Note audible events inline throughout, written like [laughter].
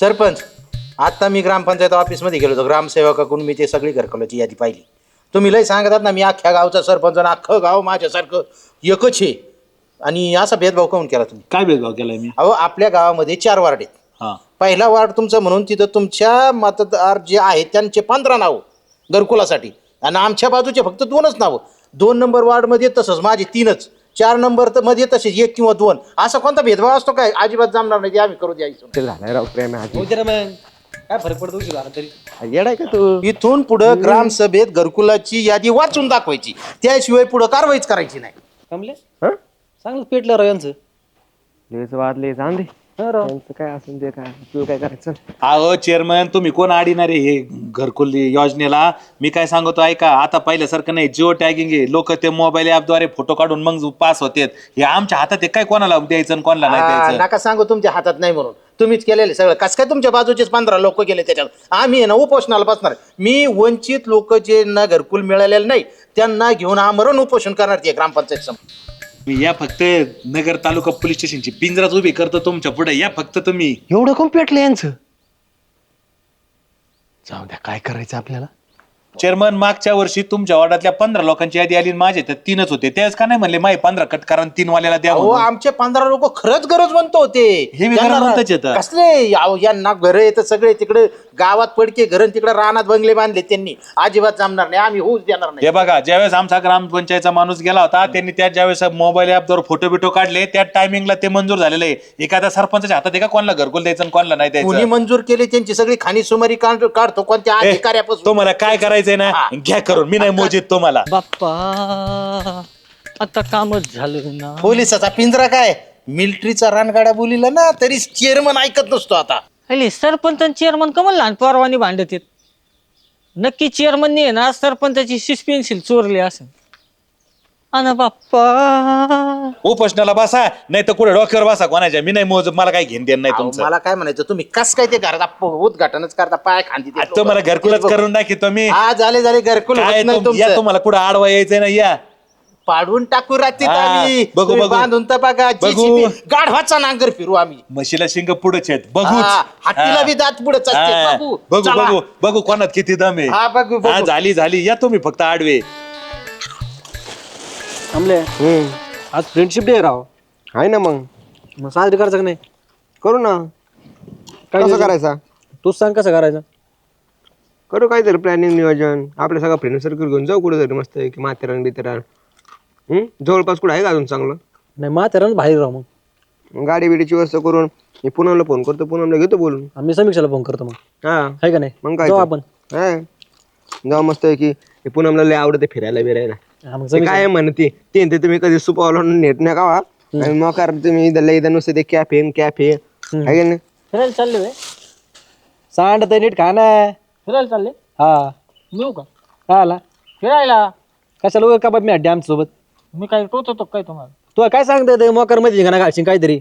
सरपंच आता मी ग्रामपंचायत ऑफिसमध्ये गेलो होतो. ग्रामसेवकाकडून मी ते सगळी घरकुलाची यादी पाहिली. तुम्ही लय सांगतात ना मी अख्ख्या गावचा सरपंच आणि अख्खं गाव माझ्यासारखं एकच आहे. आणि असा भेदभाव काऊन केला तुम्ही? काय भेदभाव केलाय मी? अहो आपल्या गावामध्ये चार वार्ड आहेत. हा. पहिला वार्ड तुमचं म्हणून तिथं तुमच्या मतदार जे आहेत त्यांचे पंधरा नावं घरकुलासाठी. आणि आमच्या बाजूचे फक्त दोनच नावं. दोन नंबर वार्डमध्ये तसंच माझे तीनच. चार नंबर तर मध्ये तसेच एक किंवा दोन. असा कोणता भेदभाव असतो काय? अजिबात जमणार नाही ते आम्ही करू द्यायचो ते झालंय राव प्रेम आहे आधी. काय फरक पडतो तरी? येडाय का तू? इथून पुढं ग्रामसभेत घरकुलाची यादी वाचून दाखवायची. त्याशिवाय पुढं कारवाईच करायची नाही. कमले? हं? चांगलं पेटलं राव यांचं. लेच वादले जाऊन दे. त्यांचं काय असेल ते काय? काय करायचं? अहो चेअरमन तुम्ही कोण आडिणार आहे हे घरकुल योजनेला? मी काय सांगतो ऐका आता पहिल्यासारखं नाही. जिओ टॅगिंग आहे. लोक ते मोबाईल ऍपद्वारे फोटो काढून मग पास होतात. हे आमच्या हातात आहे. काय कोणाला द्यायचं आणि कोणाला नाही द्यायचं? नका सांगू तुमच्या हातात नाही म्हणून. तुम्हीच केलेले सगळं. कस काय तुमच्या बाजूचेच पंधरा लोक गेले त्याच्यात आम्ही आहे ना उपोषणाला बसणार मी वंचित लोक जे ना घरकुल मिळालेले नाही त्यांना घेऊन आमरण उपोषण करणार ते ग्रामपंचायत समोर. मी या फक्त नगर तालुका पोलीस स्टेशनची पिंजराच उभी करतो तुमच्यापुढे या फक्त तुम्ही. एवढं कोण पेटलं यांचं? जाऊ द्या काय करायचं आपल्याला? चेअरमन मागच्या वर्षी तुमच्या वार्डातल्या पंधरा लोकांची यादी आली आणि माझे तर तीनच होते. त्याच का नाही म्हणले माही पंधरा कट करा आणि तीन वाल्याला द्या अहो म्हणून. आमचे पंधरा लोक खरंच गरजवंत होते. हे बी त्यांना गरजवंतच येतं. कसले अहो, यांना घर येतं सगळे तिकडे गावात पडके घर तिकडे रानात बंगले बांधले त्यांनी. अजिबात जमणार नाही आम्ही होऊच देणार नाही. हे बघा ज्यावेळेस आमचा ग्रामपंचायतचा माणूस गेला होता त्यांनी त्या ज्यावेळेस मोबाईल ऍपवर फोटो बिटो काढले त्या टायमिंगला ते मंजूर झालेलं. आहे एखाद्या सरपंचाच्या हातात आहे का? कोणाला घरकुल द्यायचं आणि कोणाला नाही कुणी द्यायचं? मंजूर केले त्यांची सगळी खाणी सुमारी काढ- काढतो कोणत्या ए, अधिकाऱ्यापासून. तुम्हाला काय करायचंय ना. घ्या करून. मी नाही मोजित तुम्हाला. बाप्पा आता कामच झालं ना. पोलिसाचा पिंजरा काय? मिलिटरीचा रानगाड्या बोलिला ना तरी चेअरमन ऐकत नसतो आता. अरे सरपंच आणि चेअरमन कमल लहान परवानी भांडत येत नक्की चेअरमनने ना सरपंचाची पेन्सिल चोरली असेल. अन बाप्पा. उपोषणाला बसा नाही तर कुठे डोक्यावर बसा कोणाच्या. मी नाही मोज मला काय घेऊन देणं नाही अहो, तुमचं. मला काय म्हणायचं तुम्ही कस काय ते करता प- उद्घाटनच करता पाय खांदी ते आता लोकं. घरकुलच करून दाखवतो मी हा झाले झाले घरकुल काय होत नाही तुम- या तुमचं. तुम्हाला कुठं आडवा यायचंय ना या. पाडून टाकू हा, आम्ही. बघू, तुम्ही बघू. बांधून तर बघा बघू. JCB, गाढवाचा नांगर फिरू आम्ही. म्हशीला शिंग पुढेच आहेत बघू हा, हत्तीला बी दात पुढेच असते बघू. बघू चला. बघू. बघू कोणात किती दम आहे. हा बघू बघू. झाली झाली. या तुम्ही फक्त आडवे. थांबले. हम्म. आज फ्रेंडशिप डे राव. आहे ना मग. मग साजरी करायचं का नाही? करू ना. काय कसं? करायचा? तूच सांग कसं करायचं. करू काहीतरी प्लॅनिंग नियोजन. आपल्या सगळं फ्रेंड सर्कल घेऊन जाऊ कुठे तरी मस्त की माथेरान बिथेरान हम्म? जवळपास कुठं आहे का अजून चांगलं? नाही माथेरान बाहेर राव मग. मग गाडी बिडीची व्यवस्था करून मी पुनमला फोन करतो पुनमला घेतो बोलून. आम्ही समीक्षाला फोन करतो मग. हा. आहे का नाही? मग काय जाऊ तर. आपण. हा जाऊ मस्त आहे की पुनमला लय आवडते फिरायला बिरायला. हा, मग ते समीक्षा काय म्हणते ते? ते तुम्ही कधी सुपावला नेट नाही का वा? आणि मग कारण तुम्ही इथं लय इथं नुसते ते कॅफे कॅफे. नाही? फिरायला चालले वे सांड तर नीट खा ना. फिरायला चालले हा. येऊ का? काय आला फिरायला? कशाला उगा का मी डॅम सोबत मी काय टोचतो काय तुम्हाला? तू काय सांगते ते? मोकरमध्ये घाणा घालशील काहीतरी.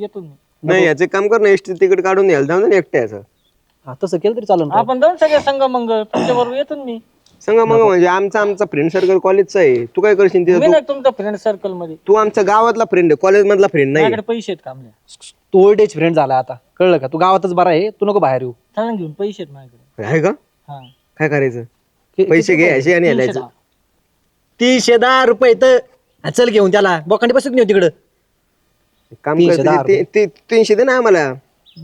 येतो नाही याचे काम कर ना एसटी तिकीट काढून द्यायला जाऊ ना एकट्याचं. हा तसं केलं तरी चालेल आपण दोन सगळे संघ मग तुमच्या बरोबर येतो मी. सांगा मग म्हणजे आमचा आमचा फ्रेंड सर्कल कॉलेजचा आहे. तू काय करशील तिथं? मी तू- नाही तुमच्या फ्रेंड सर्कलमध्ये. तू आमचा गावातला फ्रेंड आहे. कॉलेज मधला फ्रेंड नाही. माझ्याकडे पैसे आहेत कामले तू ओल्ड एज फ्रेंड झाला आता. कळलं का? तू गावातच बरा आहे. तू नको बाहेर येऊ. चालेल घेऊन पैसे आहेत माझ्याकडे. आहे का? हा. काय करायचं? कि- पैसे किती घ्यायचे आणि तीनशे यायचं दहा. तीनशे दहा रुपये तर हा, चल घेऊन त्याला. बोकांडी बसत नाही तिकडं. काम तीनशे दहा तीनशे दे ना आम्हाला.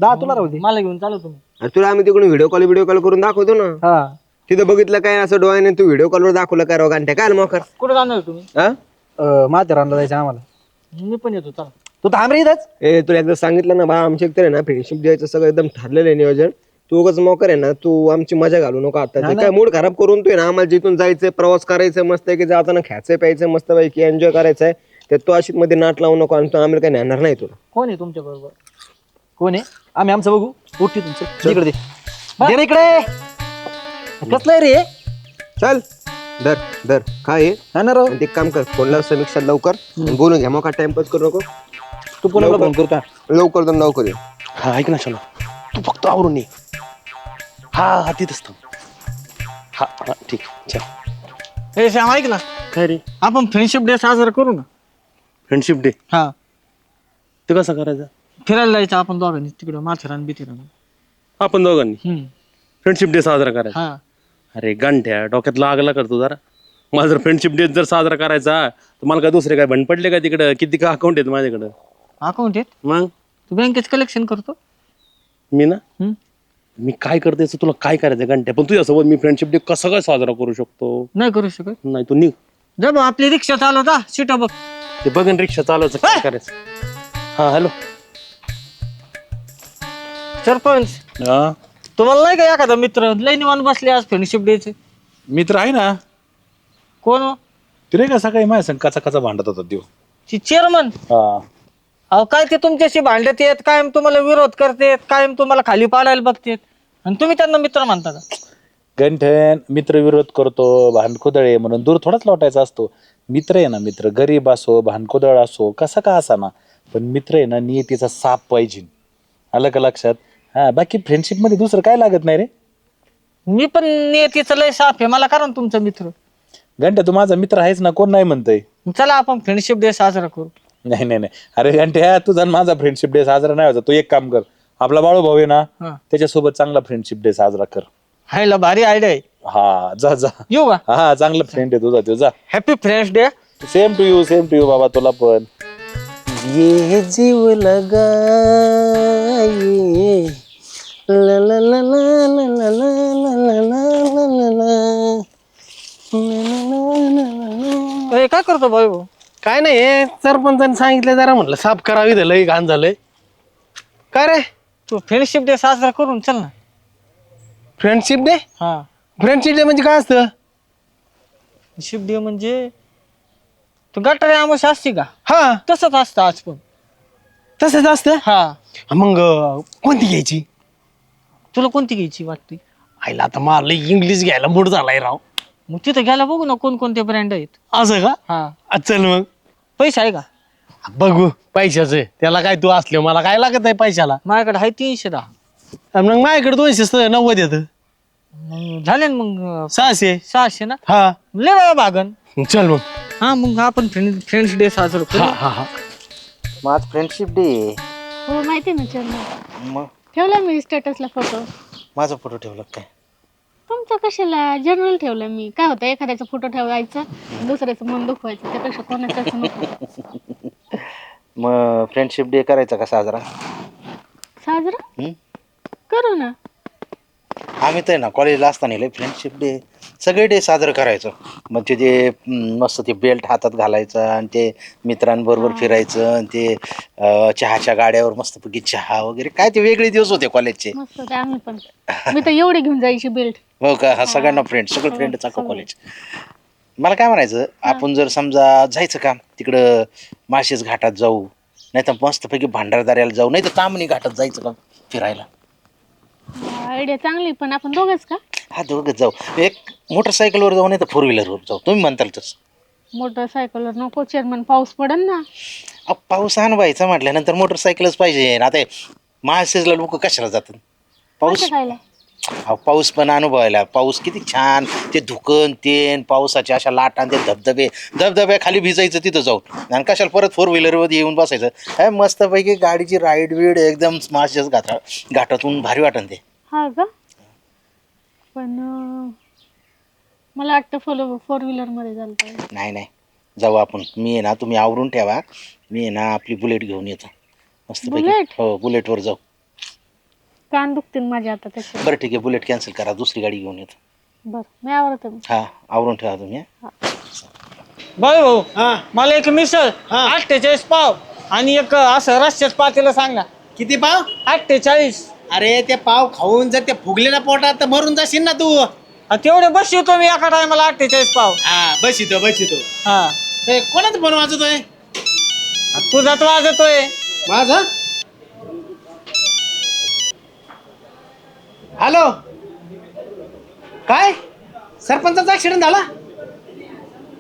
दहा तुला राहू दे. मला घेऊन चालू तुम्ही. अरे तुला आम्ही तिकडून व्हिडिओ कॉल व्हिडिओ कॉल करून दाखवतो ना. हा. तिथं बघितलं काय असं डोळ्याने तू व्हिडिओ कॉलवर दाखवलं काय राव काय मग कुठे जाणार तुम्ही? हा? माथेरानला जायचं आम्हाला. मी पण येतो चला. तू थांब रे इथंच. ए तुला एकदा सांगितलं ना बा आमच्या एकतर आहे ना फ्रेंडशिप द्यायचं सगळं एकदम ठरलेलं आहे नियोजन. तू उगाच मोकर आहे ना तू आमची मजा घालू नको आता. काय मूड खराब करून तू आहे ना आम्हाला जिथून जायचंय प्रवास करायचं मस्त की जाताना खायचं प्यायचं मस्त पैकी एन्जॉय करायचंय तर तू अशीच मध्ये नाट लावू नको आणि तू आम्हाला काही नेणार नाही तुला. कोण आहे तुमच्या बरोबर? कोण आहे? आम्ही आमचं बघू. उठते तुमचं इकडे दे. दे रे इकडे. कसलं रे? चल धर धर. काय आहे? हा ना राव. आणि ते एक काम कर फोनला समीक्षा लवकर. आणि बोलून घ्या मग टाइमपास करू नको. तू कोणाला फोन करता लवकर तर लवकर ये. हा ऐक ना शोना. तू फक्त आवरून ये. हा हा तिथंच थांब. हा हा ठीक. चल. हे श्याम ऐक ना. काय रे? आपण फ्रेंडशिप डे साजरा करू ना. फ्रेंडशिप डे हा. ते कसं करायचं? फिरायला जायचं आपण दोघांनी तिकडं माथेरान बिथेरान आपण दोघांनी? हम्म. फ्रेंडशिप डे साजरा करायचा. हा. अरे गंठ्या डोक्यात लागला करतो जरा. मला जर फ्रेंडशिप डे जर साजरा करायचा तर मला काय दुसरे काय भंड पडले का तिकडं? किती का अकाउंट आहेत माझ्याकडं? अकाउंट आहेत? मग? तू बँकेत कलेक्शन करतो? मी ना? हम्म. मी काय करते याचं तुला काय करायचं घंट्या पण तुझ्यासोबत मी फ्रेंडशिप डे कसा काय साजरा करू शकतो? नाही करू शकत. नाही तू निघ. जा भाऊ आपली रिक्षा चालवता सीटा बघ. ते बघन रिक्षा चालवायचं काय करायचं. हा हॅलो. सरपंच. हा? तुम्हाला नाही का एखादा मित्र लय निवांत बसले आज फ्रेंडशिप डेचे मित्र आहे ना. कोण? हो? ते रे का सकाळी माझ्या संग कचा कचा भांडत होता देव ती चेअरमन अहो काय ते तुमच्याशी भांडत येत कायम तुम्हाला विरोध करतेत कायम तुम्हाला खाली पाडायला बघतेत. आणि तुम्ही त्यांना मित्र मानता का? गंठन मित्र विरोध करतो भांडकुदळे म्हणून दूर थोडाच लोटायचा असतो. मित्र आहे ना मित्र. गरीब असो भांडकुदळ असो कसा का असा ना पण मित्र आहे ना नियतीचा साप पाहिजे. आलं का लक्षात? हा बाकी फ्रेंडशिपमध्ये दुसरं काय लागत नाही रे? मी पण नियतीचं लय साफ आहे. मला कारण तुमचा मित्र. घंट्या तू माझा मित्र आहेस ना कोण नाही म्हणतंय? चला आपण फ्रेंडशिप डे साजरा करू. नाही नाही नाही. अरे घंट्या तुझा आणि माझा फ्रेंडशिप डे साजरा नाही होता तू एक काम कर. आपला बाळू भाऊ आहे ना हा. त्याच्यासोबत चांगला फ्रेंडशिप डे साजरा कर. हायला भारी आयडिया आहे. हा जा जा. येऊ का? हा चांगला फ्रेंड आहे तुझा तो जा. Happy friends day same to you same to you बाबा तुला पण. ये जीव लगाए ला ला ला ला ला ला ला ला ला ला ला ला. काय करतो भाऊ? काय नाही हे सरपंचाने सांगितलं जरा म्हटलं साफ करावी इथं लई घाण झालंय. काय रे? तू फ्रेंडशिप डे साजरा करून चल ना. फ्रेंडशिप डे हा. फ्रेंडशिप डे म्हणजे काय असतं? शिप डे म्हणजे तू गटारे आमोश असते का? हा. तसंच असतं आज पण. तसंच असतं? हा. मग कोणती घ्यायची? तुला कोणती घ्यायची वाटते? आईला आता मला इंग्लिश घ्यायला मूड झालाय राव. मग तिथं घ्यायला बघू ना कोणकोणते ब्रँड आहेत. असं का? हा. आ, चल मग. पैसे आहे का? बघू पैशाचं. त्याला काय तू असले मला काय लागत आहे पैशाला? माझ्याकडे आहे तीनशे दहा. आणि मग माझ्याकडे दोनशे स- नव्वद येत मग झाले ना मग अं, सहाशे. सहाशे ना? हा. लय वेळा भागन. चल मग. हा मग आपण फ्रेंड फ्रेंड्स डे साजरा करू. हा हा हा. माझ फ्रेंडशिप डे हो माहिती ना चल मग? ठेवला मी स्टेटसला फोटो माझा फोटो ठेवला काय? तुमचं कशाला? जनरल ठेवलं मी. काय होतं एखाद्याचा फोटो ठेवायचा दुसऱ्याचं मन दुखवायचं त्यापेक्षा कोणाचाच नको. [laughs] मग फ्रेंडशिप डे करायचा का साजरा? साजरा? करू ना. आम्ही तर आहे ना कॉलेजला असताना लय फ्रेंडशिप डे सगळे डे साजरं करायचो. मग ते जे मस्त ते बेल्ट हातात घालायचं आणि ते मित्रांबरोबर फिरायचं आणि ते अं, चहाच्या गाड्यावर मस्तपैकी चहा वगैरे. काय ते वेगळे दिवस होते कॉलेजचे मस्त होते आम्ही पण. मी तर एवढी घेऊन जायची बेल्ट हो का? हा सगळ्यांना फ्रेंड सगळं फ्रेंडच अख्खं कॉलेज मला काय म्हणायचं? आपण जर समजा जायचं का? तिकडं माळशेज घाटात जाऊ. नाही तर मस्तपैकी भांडारदाऱ्याला जाऊ. नाही तर तामणी घाटात जायचं का फिरायला? आयडिया चांगली पण आपण दोघच का? हा दोघं जाऊ. एक मोटरसायकलवर जाऊ नाही तर फोर व्हीलरवर जाऊ. तुम्ही म्हणताल तसं. मोटरसायकलवर नको चेअरमन पाऊस पडन ना? अहो, पाऊस आणवायचा म्हटल्यानंतर मोटरसायकलच पाहिजे. आता हे माळशेजला लोक कशाला जातात? पाऊस कसं खायला. अहो, पाऊस पण अनुभवायला. पाऊस किती छान. ते धुकन तेन पावसाच्या अशा लाटा ते धबधबे धबधब्या खाली भिजायचं तिथं जाऊन. आणि कशाला परत फोर व्हीलरमध्ये येऊन बसायचं? काय मस्तपैकी गाडीची राईड बीड एकदम स्मार्टच घाटा घाटातून भारी वाटन ते. हा का? पण अं, मला वाटतं फोर फोर व्हीलरमध्ये झालं पाहिजे नाही नाही. जाऊ आपण. मी आहे ना तुम्ही आवरून ठेवा. मी आहे ना आपली बुलेट घेऊन येतो. बुलेट? हो बुलेटवर जाऊ. कान दुखतील माझ्या आता त्याचे. बरं ठीक आहे. बुलेट कॅन्सल करा. दुसरी गाडी घेऊन येतो. बरं मी आवडत हा आवरून ठेवा तुम्ही हा. भाऊ मला एक मिसळ अठ्ठेचाळीस पाव आणि एक असं रस्त्याच पातेलं सांग ना. किती पाव? अठ्ठेचाळीस. अरे ते पाव खाऊन जर ते फुगले ना पोटात तर मरून जाशील ना तू. हा, तेवढे बस येतो मी एका टायमाला अठ्ठेचाळीस पाव. हा बस इथं हा. ते कोणाचं फोन वाजतोय तुझा तो वाजतोय. माझा? हॅलो? काय? सरपंचाचा ऍक्सिडेंट झाला?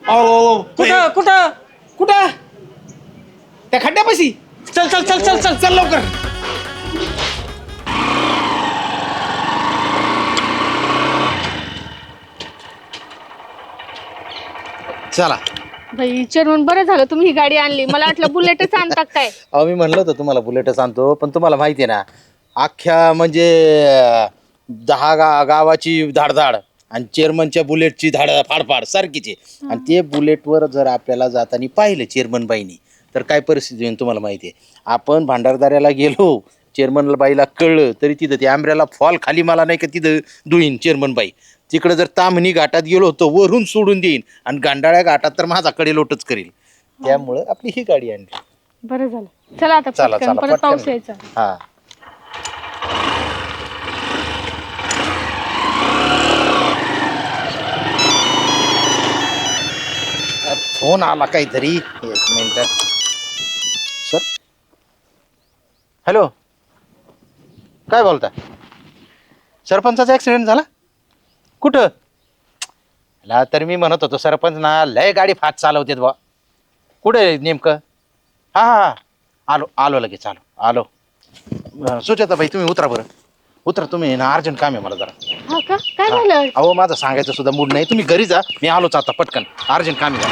अहो कुठं कुठं? कुठं? त्या खड्ड्यापाशी? चल चल चल चल चल. चल लवकर. चला. भाई चेअरमन बरं झालं तुम्ही ही गाडी आणली. मला वाटलं बुलेटच आणता काय? [laughs] अहो मी म्हणलं होतं तुम्हाला बुलेटच आणतो पण तुम्हाला माहिती आहे ना अख्ख्या म्हणजे अं, दहा गा गावाची धाडधाड आणि चेअरमनच्या बुलेटची धाड फाडफाड सारखीच. आणि ते बुलेटवर जर आपल्याला जाताना पाहिलं चेअरमन बाईनी तर काय परिस्थिती होईल तुम्हाला माहिती आहे? आपण भांडारदाऱ्याला गेलो चेअरमन बाईला कळलं तरी तिथं ते आंब्याला फॉल खाली मला नाही का तिथं दुईन चेअरमन बाई. तिकडं जर तामणी घाटात गेलो तर वरून सोडून देईन. आणि गांडाळ्या घाटात तर माझ्याकडे लोटच करील. त्यामुळं आपली ही गाडी आणली. बरं झालं. चला आता चला, पटकन चला, परत पटकन. पाऊस यायचा. हा. फोन आला काहीतरी. एक मिनिट. सर? हॅलो? काय बोलता? सरपंचाचा ऍक्सिडेंट झाला? कुठं? ला तर मी म्हणत होतो सरपंच ना लय गाडी फास्ट चालवतेत बा कुठे नेमकं? हा हा. आलो आलो लगेच आलो आलो. अं, सुजाताबाई तुम्ही उतरा बरं. उतरा तुम्ही ना अर्जंट काम आहे मला जरा. हा का? काय झालं? अहो माझं सांगायचं सुद्धा मूड नाही. तुम्ही घरी जा मी आलोच आता पटकन. अर्जंट काम आहे जरा.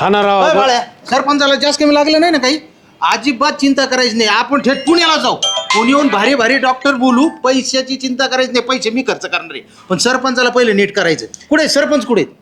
हा ना राव अय बाळ्या, सरपंचाला जास्त कमी लागलं नाही ना काही? अजिबात चिंता करायची नाही. आपण थेट पुण्याला जाऊ. कोणी येऊन भारी भारी डॉक्टर बोलू पैशाची चिंता करायची नाही पैसे मी खर्च करणार आहे. पण सरपंचाला पहिले नीट करायचं कुठे आहे? सरपंच कुठे आहेत?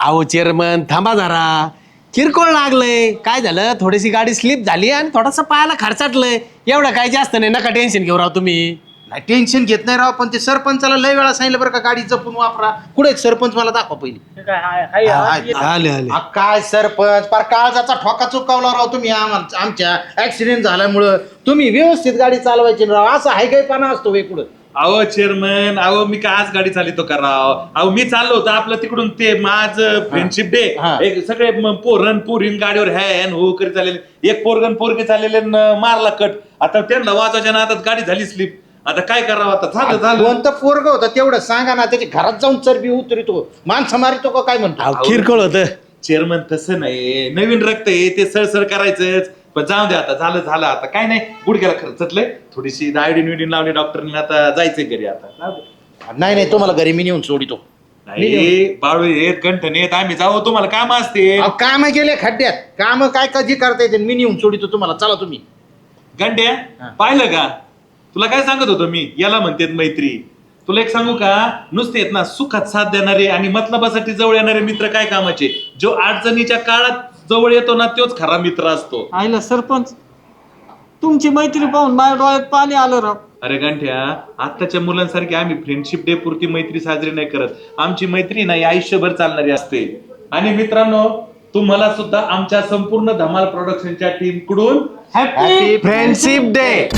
अहो चेअरमन थांबा जरा. किरकोळ लागलंय. काय झालं? थोडीशी गाडी स्लिप झाली आणि थोडासा पायाला खर्चाटलंय. एवढं काय जास्त नाही नका टेन्शन घेऊ राव तुम्ही. नाही टेन्शन घेत नाही राव पण ते सरपंचाला लय वेळा सांगितलं बरं का गाडी जपून वापरा. कुठे आहेत सरपंच? मला दाखवा पहिली. हा, आहेत. आले आले. आ, काय सरपंच? पार काळजाचा ठोका चुकवला राव तुम्ही आमच्या ऍक्सिडेंट झाल्यामुळं. तुम्ही व्यवस्थित गाडी चालवायची ना राव असं हाय काय पाना असतो वेकुडं अहो चेअरमन अहो मी काय आज गाडी चालितो कराव अहो मी चाललो होतो आपलं तिकडून ते माझं फ्रेंडशिप डे हा. एक सगळे म- पोरण पोरीन गाडीवर हॅन हो करी चाललेले. एक पोरगन पोरगे चाललेले न मारला कट. आता त्यांना वाचायच्या ना आता गाडी झाली स्लिप आता काय करावं आता? झालं झालं. कोणतं पोरग होतं तेवढं सांगा ना त्याच्या घरात जाऊन चरबी उतरितो. माणसं मारितो का काय म्हणतो? अहो किरकोळ होतं. चेअरमन तसं नाही. नवीन रक्त आहे ते सळसळ करायचंच. पण जाऊ दे आता झालं झालं. आता काय नाही गुडघ्याला खर्चतलंय थोडीशी आयडीन विडीन लावली डॉक्टरने आता जायचंय घरी आता. जाऊ दे. नाही नाही तुम्हाला घरी मी नेऊन सोडितो. नाही बाळू येत गंठन येत आम्ही जाऊ तुम्हाला काम असते काम गेले खड्ड्यात. काम काय कधी करता येते मी नेऊन सोडितो तुम्हाला. चला तुम्ही. गंड्या पाहिलं का? तुला काय सांगत होतो मी? याला म्हणतात मैत्री. तुला एक सांगू का? नुसते आहेत ना सुखात साथ देणारे आणि मतलबासाठी जवळ येणारे मित्र काय कामाचे? जो अडचणीच्या काळात जवळ येतो ना तोच खरा मित्र असतो. आईला सरपंच तुमची मैत्री पाहून माझ्या डोळ्यात पाणी आलं राव. अरे गंठ्या आत्ताच्या मुलांसारखी आम्ही फ्रेंडशिप डे पुरती मैत्री साजरी नाही करत. आमची मैत्री नाही आयुष्यभर चालणारी असते. आणि मित्रांनो तुम्हाला सुद्धा आमच्या संपूर्ण धमाल प्रोडक्शनच्या टीमकडून फ्रेंडशिप डे